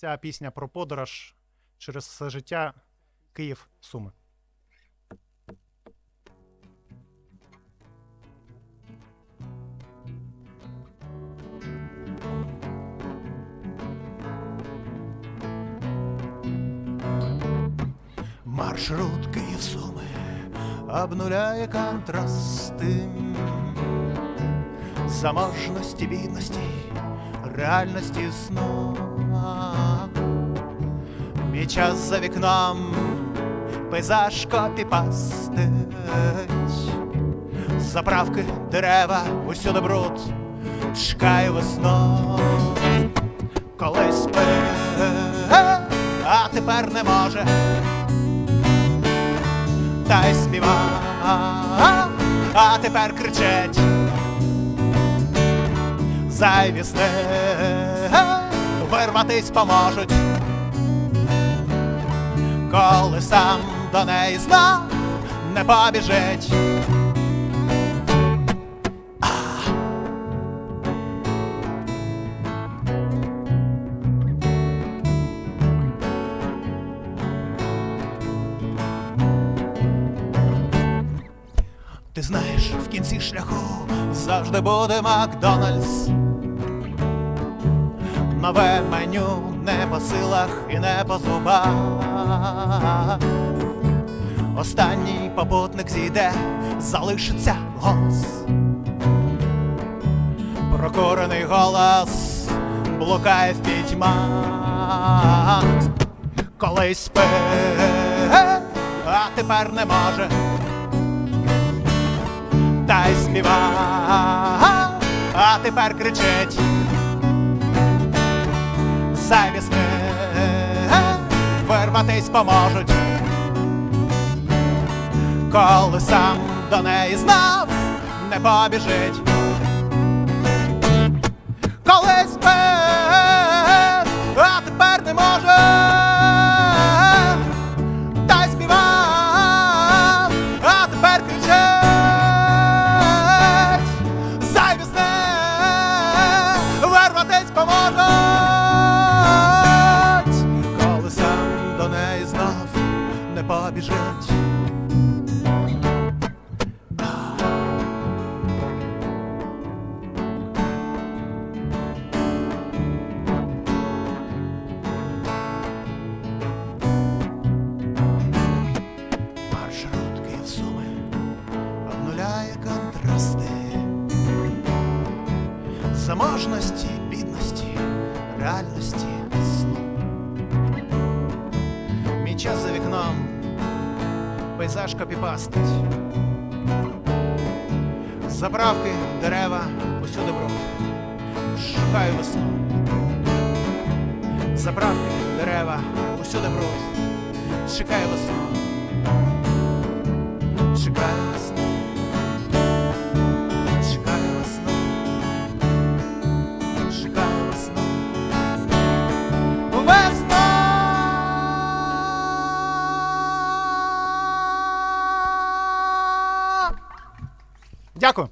Ця пісня про подорож через все життя Київ Суми. Маршрут Київ Суми обнуляє контрасти заможності, бідності, реальності сну. Мій за вікном, пейзаж копіпастить, заправки, дерева, усюди бруд, чекаю весну. Колись пив, а тепер не може. Та й співа, а тепер кричить зайві сни вирватись поможуть, коли сам до неї знов не побіжить. Ти знаєш, в кінці шляху завжди буде Макдональдс. Нове меню не по силах і не по зубах. Останній попутник зійде, залишиться голос. Прокурений голос блукає в пітьма. Колись спи, а тепер не може та й співа, а тепер кричить завісни вирватись поможуть, коли сам до неї знав не побіжить. Колись би, а тепер не може. Та й співав, а тепер кричить Завісне вирватись поможуть заможності, бідності, реальності сну. Мій час за вікном, пейзаж копіпастить. Заправки, дерева, усюди бруд. Шукаю весну. Заправки, дерева, усюди бруд. Чекаю весну. Чекаю Дякую.